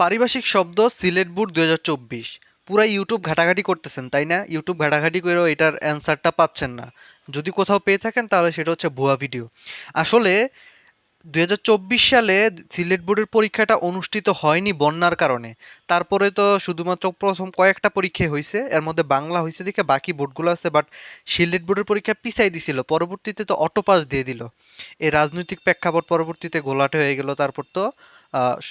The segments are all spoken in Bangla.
পারিভাষিক শব্দ সিলেট বোর্ড দু হাজার চব্বিশ। পুরা ইউটিউব ঘাটাঘাটি করতেছেন, তাই না? ইউটিউব ঘাটাঘাটি করেও এটার অ্যান্সারটা পাচ্ছেন না। যদি কোথাও পেয়ে থাকেন, তাহলে সেটা হচ্ছে ভুয়া ভিডিও। আসলে দুই হাজার চব্বিশ সালে সিলেট বোর্ডের পরীক্ষাটা অনুষ্ঠিত হয়নি বন্যার কারণে। তারপরে তো শুধুমাত্র প্রথম কয়েকটা পরীক্ষা হয়েছে এর মধ্যে বাংলা হয়েছে দেখে বাকি বোর্ডগুলো আছে বাট সিলেট বোর্ডের পরীক্ষা পিছাই দিছিল, পরবর্তীতে তো অটোপাস দিয়ে দিল। এই রাজনৈতিক প্রেক্ষাপট পরবর্তীতে গোলাটে হয়ে গেল, তারপর তো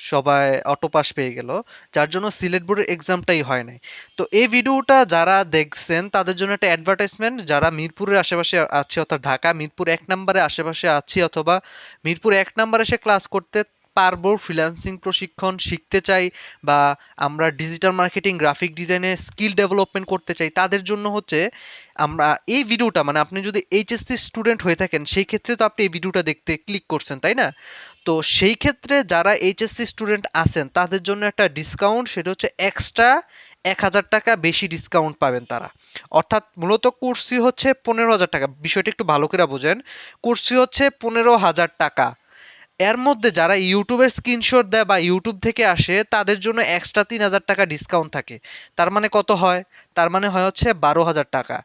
সবাই অটো পাস পেয়ে গেল। যার জন্য সিলেট বোর্ডের এক্সামটাই হয় নাই। তো এই ভিডিওটা যারা দেখছেন, তাদের জন্য একটা অ্যাডভার্টাইজমেন্ট যারা মিরপুরের আশেপাশে আছে, অর্থাৎ ঢাকা, মিরপুর এক নম্বরে আশেপাশে আছি অথবা মিরপুর এক নম্বরে এসে ক্লাস করতে পারব ফ্রিল্যান্সিং প্রশিক্ষণ শিখতে চাই বা আমরা ডিজিটাল মার্কেটিং গ্রাফিক ডিজাইনে স্কিল ডেভেলপমেন্ট করতে চাই, তাদের জন্য হচ্ছে আমরা এই ভিডিওটা মানে আপনি যদি এইচএসসি স্টুডেন্ট হয়ে থাকেন, সেই ক্ষেত্রে তো আপনি এই ভিডিওটা দেখতে ক্লিক করছেন, তাই না? তো সেই ক্ষেত্রে যারা এইচএসসি স্টুডেন্ট আছেন, তাদের জন্য একটা ডিসকাউন্ট সেটা হচ্ছে এক্সট্রা এক হাজার টাকা বেশি ডিসকাউন্ট পাবেন তারা। অর্থাৎ মূলত কুর্সি হচ্ছে পনেরো হাজার টাকা। বিষয়টা একটু ভালো করে বোঝেন। কুর্সি হচ্ছে পনেরো হাজার টাকা। এর মধ্যে যারা ইউটিউবের স্ক্রিনশট দেয় বা ইউটিউব থেকে আসে, তাদের জন্য এক্সট্রা তিন হাজার টাকা ডিসকাউন্ট থাকে। তার মানে কত হয়? তার মানে হয় হচ্ছে বারো হাজার টাকা।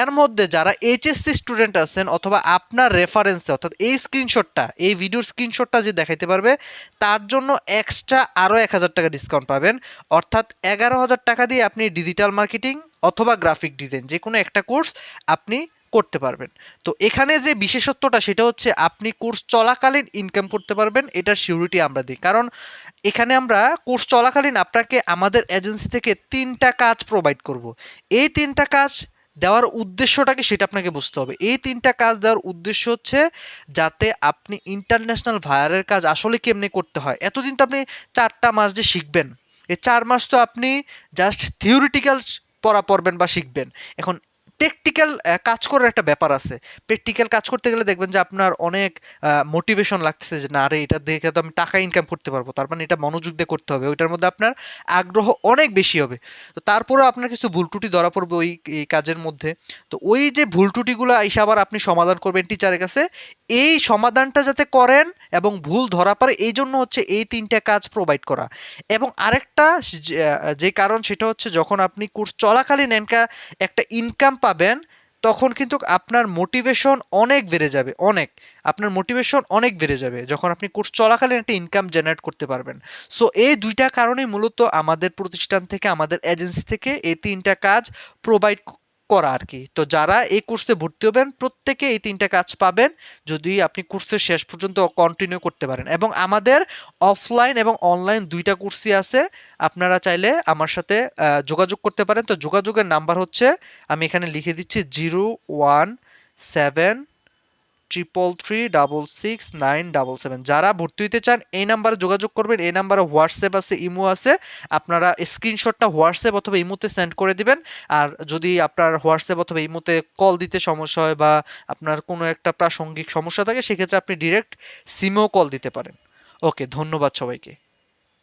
এর মধ্যে যারা এইচএসসি স্টুডেন্ট আছেন অথবা আপনার রেফারেন্সে অর্থাৎ এই স্ক্রিনশটটা এই ভিডিওর স্ক্রিনশটটা যে দেখাইতে পারবে, তার জন্য এক্সট্রা আরও এক হাজার টাকা ডিসকাউন্ট পাবেন। অর্থাৎ এগারো হাজার টাকা দিয়ে আপনি ডিজিটাল মার্কেটিং অথবা গ্রাফিক ডিজাইন যে কোনো একটা কোর্স আপনি করতে পারবেন। তো এখানে যে বিশেষত্বটা সেটা হচ্ছে আপনি কোর্স চলাকালীন ইনকাম করতে পারবেন, এটার সিউরিটি আমরা দিই। কারণ এখানে আমরা কোর্স চলাকালীন আপনাকে আমাদের এজেন্সি থেকে তিনটা কাজ প্রোভাইড করব। এই তিনটা কাজ দেওয়ার উদ্দেশ্যটাকে সেটা আপনাকে বুঝতে হবে। এই তিনটা কাজ দেওয়ার উদ্দেশ্য হচ্ছে যাতে আপনি ইন্টারন্যাশনাল ভায়ারের কাজ আসলে কেমনে করতে হয়। এতদিন তো আপনি চারটা মাস যে শিখবেন, এই চার মাস তো আপনি জাস্ট থিওরিটিক্যাল পড়া পড়বেন বা শিখবেন। এখন প্র্যাকটিক্যাল কাজ করার একটা ব্যাপার আছে। প্র্যাকটিক্যাল কাজ করতে গেলে দেখবেন যে আপনার অনেক মোটিভেশন লাগতেছে যে, না আরে এটা দেখে তো আমি টাকা ইনকাম করতে পারব। তার মানে এটা মনোযোগ দিয়ে করতে হবে। ওইটার মধ্যে আপনার আগ্রহ অনেক বেশি হবে। তো তারপরেও আপনার কিছু ভুল ত্রুটি ধরা পড়বে ওই, এই কাজের মধ্যে। তো ওই যে ভুল ত্রুটিগুলো এসে আবার আপনি সমাধান করবেন টিচারের কাছে, এই সমাধানটা যাতে করেন এবং ভুল ধরা পড়ে, এই জন্য হচ্ছে এই তিনটা কাজ প্রোভাইড করা। এবং আরেকটা, যে- কারণ সেটা হচ্ছে যখন আপনি কোর্স চলাকালীন একটা ইনকাম পাবেন, তখন কিন্তু আপনার মোটিভেশন অনেক বেড়ে যাবে, অনেক। আপনার মোটিভেশন অনেক বেড়ে যাবে যখন আপনি কোর্স চলাকালীন একটা ইনকাম জেনারেট করতে পারবেন। সো এই দুইটা কারণে মূলত আমাদের প্রতিষ্ঠান থেকে, আমাদের এজেন্সি থেকে এই তিনটা কাজ প্রোভাইড করা আর কি তো যারা এই কোর্সে ভর্তি হবেন, প্রত্যেকে এই তিনটা কাজ পাবেন যদি আপনি কোর্সের শেষ পর্যন্ত কন্টিনিউ করতে পারেন। এবং আমাদের অফলাইন এবং অনলাইন দুইটা কোর্সই আছে। আপনারা চাইলে আমার সাথে যোগাযোগ করতে পারেন। তো যোগাযোগের নাম্বার হচ্ছে, আমি এখানে লিখে দিচ্ছি zero one seven triple three double six nine double seven যারা ভর্তি হতে চান, এই নাম্বারে যোগাযোগ করবেন। এই নাম্বারে হোয়াটসঅ্যাপ আছে, ইমো আছে। আপনারা স্ক্রিনশটটা হোয়াটসঅ্যাপ অথবা ইমোতে সেন্ড করে দিবেন। আর যদি আপনার হোয়াটসঅ্যাপ অথবা ইমোতে কল দিতে সমস্যা হয় বা আপনার কোনো একটা প্রাসঙ্গিক সমস্যা থাকে, সেক্ষেত্রে আপনি ডিরেক্ট সিমেও কল দিতে পারেন। ওকে, ধন্যবাদ সবাইকে।